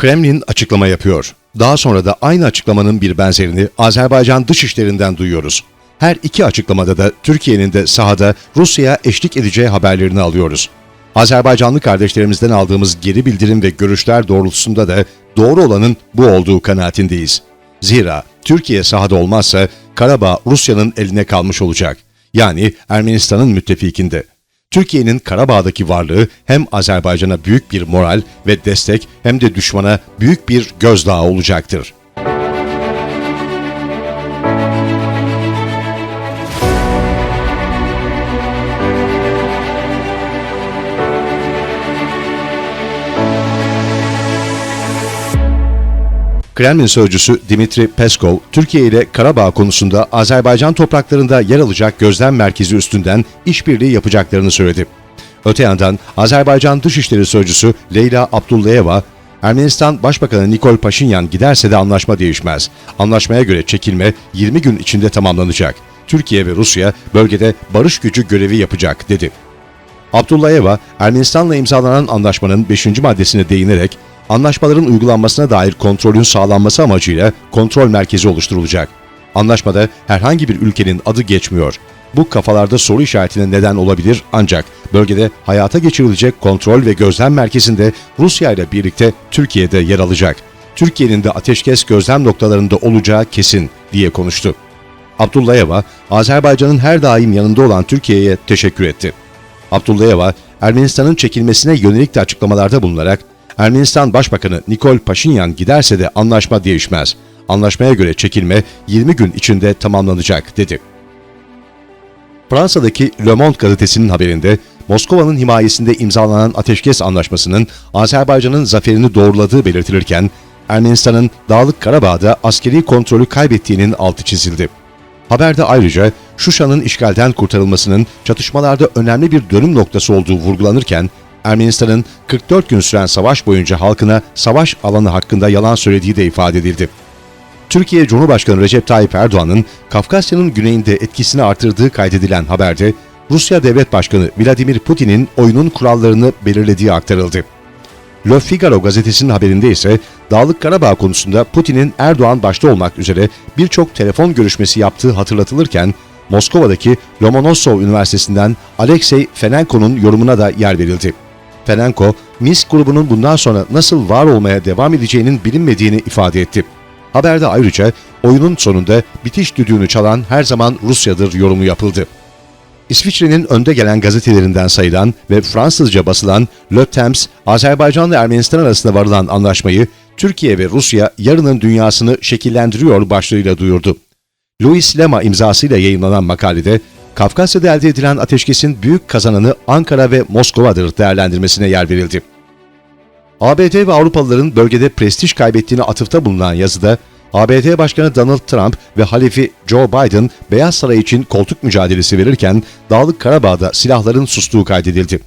Kremlin açıklama yapıyor. Daha sonra da aynı açıklamanın bir benzerini Azerbaycan dışişlerinden duyuyoruz. Her iki açıklamada da Türkiye'nin de sahada Rusya'ya eşlik edeceği haberlerini alıyoruz. Azerbaycanlı kardeşlerimizden aldığımız geri bildirim ve görüşler doğrultusunda da doğru olanın bu olduğu kanaatindeyiz. Zira Türkiye sahada olmazsa Karabağ Rusya'nın eline kalmış olacak. Yani Ermenistan'ın müttefikinde. Türkiye'nin Karabağ'daki varlığı hem Azerbaycan'a büyük bir moral ve destek hem de düşmana büyük bir gözdağı olacaktır. Kremlin sözcüsü Dimitri Peskov, Türkiye ile Karabağ konusunda Azerbaycan topraklarında yer alacak gözlem merkezi üstünden işbirliği yapacaklarını söyledi. Öte yandan Azerbaycan Dışişleri Sözcüsü Leyla Abdullayeva, Ermenistan Başbakanı Nikol Paşinyan giderse de anlaşma değişmez. Anlaşmaya göre çekilme 20 gün içinde tamamlanacak. Türkiye ve Rusya bölgede barış gücü görevi yapacak dedi. Abdullayeva, Ermenistan'la imzalanan anlaşmanın 5. maddesine değinerek, anlaşmaların uygulanmasına dair kontrolün sağlanması amacıyla kontrol merkezi oluşturulacak. Anlaşmada herhangi bir ülkenin adı geçmiyor. Bu kafalarda soru işaretine neden olabilir ancak bölgede hayata geçirilecek kontrol ve gözlem merkezinde Rusya ile birlikte Türkiye'de yer alacak. Türkiye'nin de ateşkes gözlem noktalarında olacağı kesin diye konuştu. Abdullayeva, Azerbaycan'ın her daim yanında olan Türkiye'ye teşekkür etti. Abdullayeva, Ermenistan'ın çekilmesine yönelik de açıklamalarda bulunarak, Ermenistan Başbakanı Nikol Paşinyan giderse de anlaşma değişmez. Anlaşmaya göre çekilme 20 gün içinde tamamlanacak dedi. Fransa'daki Le Monde gazetesinin haberinde Moskova'nın himayesinde imzalanan ateşkes anlaşmasının Azerbaycan'ın zaferini doğruladığı belirtilirken Ermenistan'ın Dağlık Karabağ'da askeri kontrolü kaybettiğinin altı çizildi. Haberde ayrıca Şuşa'nın işgalden kurtarılmasının çatışmalarda önemli bir dönüm noktası olduğu vurgulanırken Ermenistan'ın 44 gün süren savaş boyunca halkına savaş alanı hakkında yalan söylediği de ifade edildi. Türkiye Cumhurbaşkanı Recep Tayyip Erdoğan'ın Kafkasya'nın güneyinde etkisini artırdığı kaydedilen haberde Rusya Devlet Başkanı Vladimir Putin'in oyunun kurallarını belirlediği aktarıldı. Le Figaro gazetesinin haberinde ise Dağlık Karabağ konusunda Putin'in Erdoğan başta olmak üzere birçok telefon görüşmesi yaptığı hatırlatılırken Moskova'daki Lomonosov Üniversitesi'nden Alexey Fenenko'nun yorumuna da yer verildi. Fenenko, Minsk grubunun bundan sonra nasıl var olmaya devam edeceğinin bilinmediğini ifade etti. Haberde ayrıca oyunun sonunda bitiş düdüğünü çalan her zaman Rusya'dır yorumu yapıldı. İsviçre'nin önde gelen gazetelerinden sayılan ve Fransızca basılan Le Temps, Azerbaycan ve Ermenistan arasında varılan anlaşmayı Türkiye ve Rusya yarının dünyasını şekillendiriyor başlığıyla duyurdu. Louis Lema imzasıyla yayınlanan makalede Kafkasya'da elde edilen ateşkesin büyük kazananı Ankara ve Moskova'dır değerlendirmesine yer verildi. ABD ve Avrupalıların bölgede prestij kaybettiğini atıfta bulunan yazıda, ABD Başkanı Donald Trump ve halifi Joe Biden Beyaz Saray için koltuk mücadelesi verirken Dağlık Karabağ'da silahların sustuğu kaydedildi.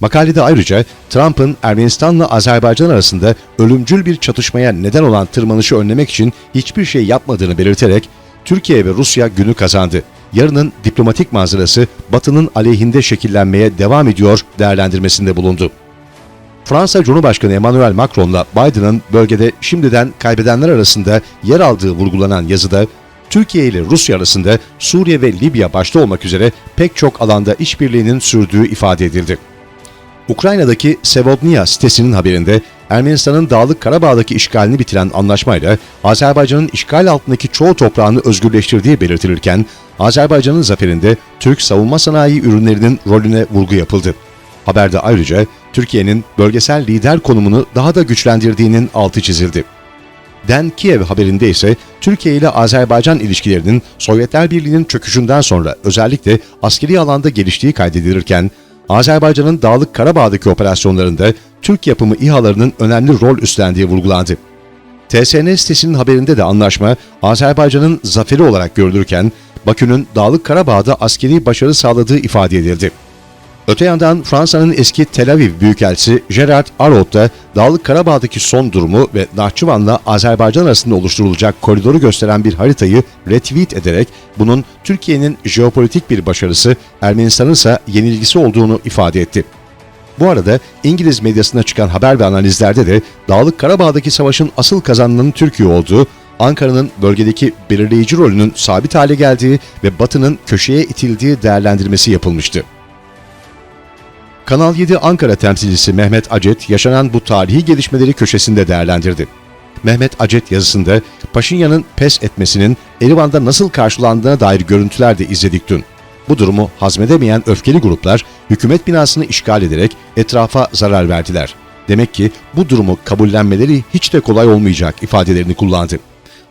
Makalede ayrıca Trump'ın Ermenistan'la Azerbaycan arasında ölümcül bir çatışmaya neden olan tırmanışı önlemek için hiçbir şey yapmadığını belirterek Türkiye ve Rusya günü kazandı. Yarının diplomatik manzarası Batı'nın aleyhinde şekillenmeye devam ediyor değerlendirmesinde bulundu. Fransa Cumhurbaşkanı Emmanuel Macron'la Biden'ın bölgede şimdiden kaybedenler arasında yer aldığı vurgulanan yazıda, Türkiye ile Rusya arasında Suriye ve Libya başta olmak üzere pek çok alanda işbirliğinin sürdüğü ifade edildi. Ukrayna'daki Sevodnya sitesinin haberinde Ermenistan'ın Dağlık Karabağ'daki işgalini bitiren anlaşmayla Azerbaycan'ın işgal altındaki çoğu toprağını özgürleştirdiği belirtilirken, Azerbaycan'ın zaferinde Türk savunma sanayi ürünlerinin rolüne vurgu yapıldı. Haberde ayrıca Türkiye'nin bölgesel lider konumunu daha da güçlendirdiğinin altı çizildi. Den Kiev haberinde ise Türkiye ile Azerbaycan ilişkilerinin Sovyetler Birliği'nin çöküşünden sonra özellikle askeri alanda geliştiği kaydedilirken, Azerbaycan'ın Dağlık Karabağ'daki operasyonlarında Türk yapımı İHA'larının önemli rol üstlendiği vurgulandı. TSN sitesinin haberinde de anlaşma Azerbaycan'ın zaferi olarak görülürken Bakü'nün Dağlık Karabağ'da askeri başarı sağladığı ifade edildi. Öte yandan Fransa'nın eski Tel Aviv Büyükelçisi Gerard Araud da Dağlık Karabağ'daki son durumu ve Nahçıvan'la Azerbaycan arasında oluşturulacak koridoru gösteren bir haritayı retweet ederek bunun Türkiye'nin jeopolitik bir başarısı, Ermenistan'ın ise yenilgisi olduğunu ifade etti. Bu arada İngiliz medyasına çıkan haber ve analizlerde de Dağlık Karabağ'daki savaşın asıl kazananının Türkiye olduğu, Ankara'nın bölgedeki belirleyici rolünün sabit hale geldiği ve Batı'nın köşeye itildiği değerlendirmesi yapılmıştı. Kanal 7 Ankara temsilcisi Mehmet Acet yaşanan bu tarihi gelişmeleri köşesinde değerlendirdi. Mehmet Acet yazısında Paşinyan'ın pes etmesinin Erivan'da nasıl karşılandığına dair görüntüler de izledik dün. Bu durumu hazmedemeyen öfkeli gruplar hükümet binasını işgal ederek etrafa zarar verdiler. Demek ki bu durumu kabullenmeleri hiç de kolay olmayacak ifadelerini kullandı.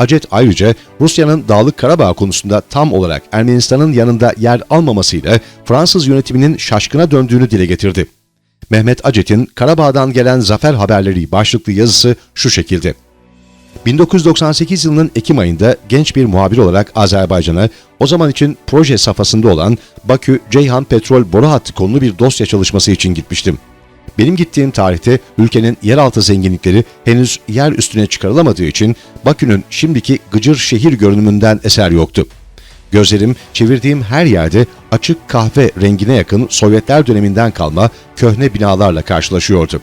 Acet ayrıca Rusya'nın Dağlık Karabağ konusunda tam olarak Ermenistan'ın yanında yer almamasıyla Fransız yönetiminin şaşkına döndüğünü dile getirdi. Mehmet Acet'in Karabağ'dan gelen zafer haberleri başlıklı yazısı şu şekilde. 1998 yılının Ekim ayında genç bir muhabir olarak Azerbaycan'a o zaman için proje safhasında olan Bakü-Ceyhan Petrol Boru Hattı konulu bir dosya çalışması için gitmiştim. Benim gittiğim tarihte ülkenin yeraltı zenginlikleri henüz yer üstüne çıkarılamadığı için Bakü'nün şimdiki gıcır şehir görünümünden eser yoktu. Gözlerim çevirdiğim her yerde açık kahve rengine yakın Sovyetler döneminden kalma köhne binalarla karşılaşıyordu.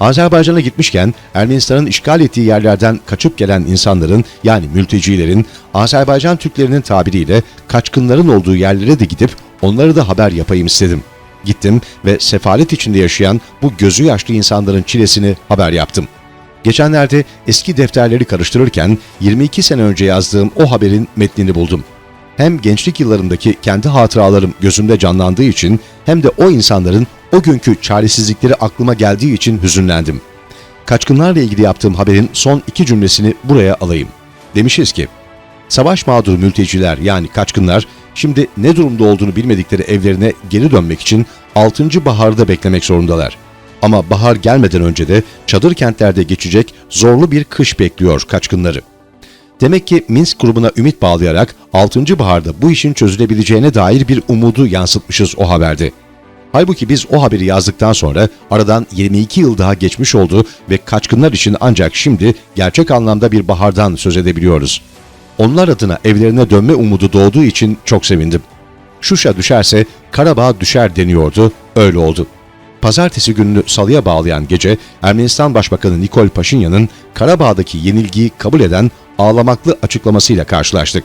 Azerbaycan'a gitmişken Ermenistan'ın işgal ettiği yerlerden kaçıp gelen insanların yani mültecilerin Azerbaycan Türklerinin tabiriyle kaçkınların olduğu yerlere de gidip onları da haber yapayım istedim. Gittim ve sefalet içinde yaşayan bu gözü yaşlı insanların çilesini haber yaptım. Geçenlerde eski defterleri karıştırırken 22 sene önce yazdığım o haberin metnini buldum. Hem gençlik yıllarımdaki kendi hatıralarım gözümde canlandığı için hem de o insanların o günkü çaresizlikleri aklıma geldiği için hüzünlendim. Kaçkınlarla ilgili yaptığım haberin son iki cümlesini buraya alayım. Demişiz ki, savaş mağduru mülteciler yani kaçkınlar şimdi ne durumda olduğunu bilmedikleri evlerine geri dönmek için 6. baharda beklemek zorundalar. Ama bahar gelmeden önce de çadır kentlerde geçecek zorlu bir kış bekliyor kaçkınları. Demek ki Minsk grubuna ümit bağlayarak 6. baharda bu işin çözülebileceğine dair bir umudu yansıtmışız o haberde. Halbuki biz o haberi yazdıktan sonra aradan 22 yıl daha geçmiş oldu ve kaçkınlar için ancak şimdi gerçek anlamda bir bahardan söz edebiliyoruz. Onlar adına evlerine dönme umudu doğduğu için çok sevindim. Şuşa düşerse Karabağ düşer deniyordu, öyle oldu. Pazartesi gününü salıya bağlayan gece Ermenistan Başbakanı Nikol Paşinyan'ın Karabağ'daki yenilgiyi kabul eden ağlamaklı açıklamasıyla karşılaştık.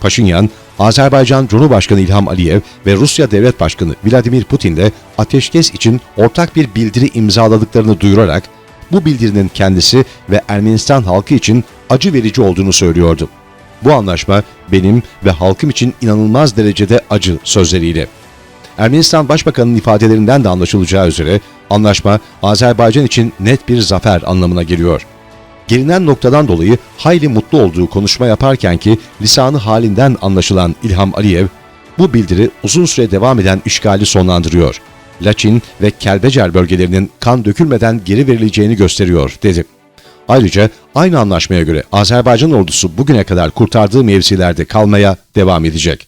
Paşinyan, Azerbaycan Cumhurbaşkanı İlham Aliyev ve Rusya Devlet Başkanı Vladimir Putin'le ateşkes için ortak bir bildiri imzaladıklarını duyurarak bu bildirinin kendisi ve Ermenistan halkı için acı verici olduğunu söylüyordu. Bu anlaşma benim ve halkım için inanılmaz derecede acı sözleriyle. Ermenistan Başbakanı'nın ifadelerinden de anlaşılacağı üzere anlaşma Azerbaycan için net bir zafer anlamına geliyor. Gelinen noktadan dolayı hayli mutlu olduğu konuşma yaparken ki lisanı halinden anlaşılan İlham Aliyev, bu bildiri uzun süre devam eden işgali sonlandırıyor. Laçin ve Kelbecer bölgelerinin kan dökülmeden geri verileceğini gösteriyor, dedi. Ayrıca aynı anlaşmaya göre Azerbaycan ordusu bugüne kadar kurtardığı mevzilerde kalmaya devam edecek.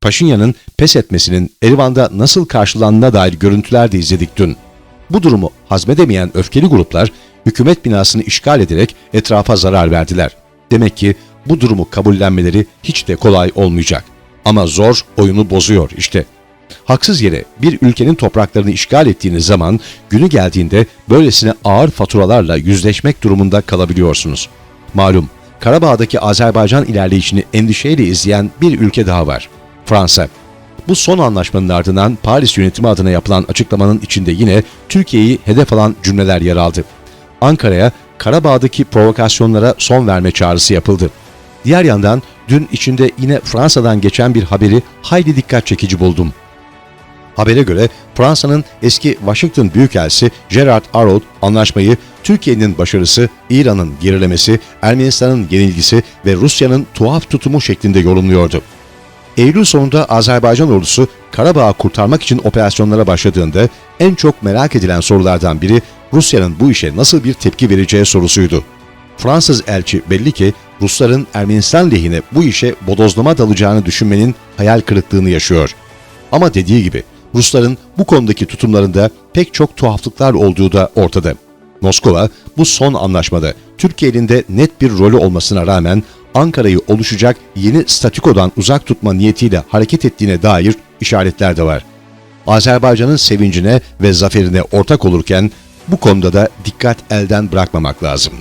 Paşinyan'ın pes etmesinin Erivan'da nasıl karşılandığına dair görüntüler de izledik dün. Bu durumu hazmedemeyen öfkeli gruplar hükümet binasını işgal ederek etrafa zarar verdiler. Demek ki bu durumu kabullenmeleri hiç de kolay olmayacak. Ama zor oyunu bozuyor işte. Haksız yere bir ülkenin topraklarını işgal ettiğiniz zaman günü geldiğinde böylesine ağır faturalarla yüzleşmek durumunda kalabiliyorsunuz. Malum Karabağ'daki Azerbaycan ilerleyişini endişeyle izleyen bir ülke daha var. Fransa. Bu son anlaşmanın ardından Paris yönetimi adına yapılan açıklamanın içinde yine Türkiye'yi hedef alan cümleler yer aldı. Ankara'ya Karabağ'daki provokasyonlara son verme çağrısı yapıldı. Diğer yandan dün içinde yine Fransa'dan geçen bir haberi hayli dikkat çekici buldum. Habere göre Fransa'nın eski Washington Büyükelçisi Gerard Araud anlaşmayı Türkiye'nin başarısı, İran'ın gerilemesi, Ermenistan'ın yenilgisi ve Rusya'nın tuhaf tutumu şeklinde yorumluyordu. Eylül sonunda Azerbaycan ordusu Karabağ'ı kurtarmak için operasyonlara başladığında en çok merak edilen sorulardan biri Rusya'nın bu işe nasıl bir tepki vereceği sorusuydu. Fransız elçi belli ki Rusların Ermenistan lehine bu işe bodozlama dalacağını düşünmenin hayal kırıklığını yaşıyor. Ama dediği gibi Rusların bu konudaki tutumlarında pek çok tuhaflıklar olduğu da ortada. Moskova bu son anlaşmada Türkiye elinde net bir rolü olmasına rağmen Ankara'yı oluşacak yeni statükodan uzak tutma niyetiyle hareket ettiğine dair işaretler de var. Azerbaycan'ın sevincine ve zaferine ortak olurken bu konuda da dikkat elden bırakmamak lazım.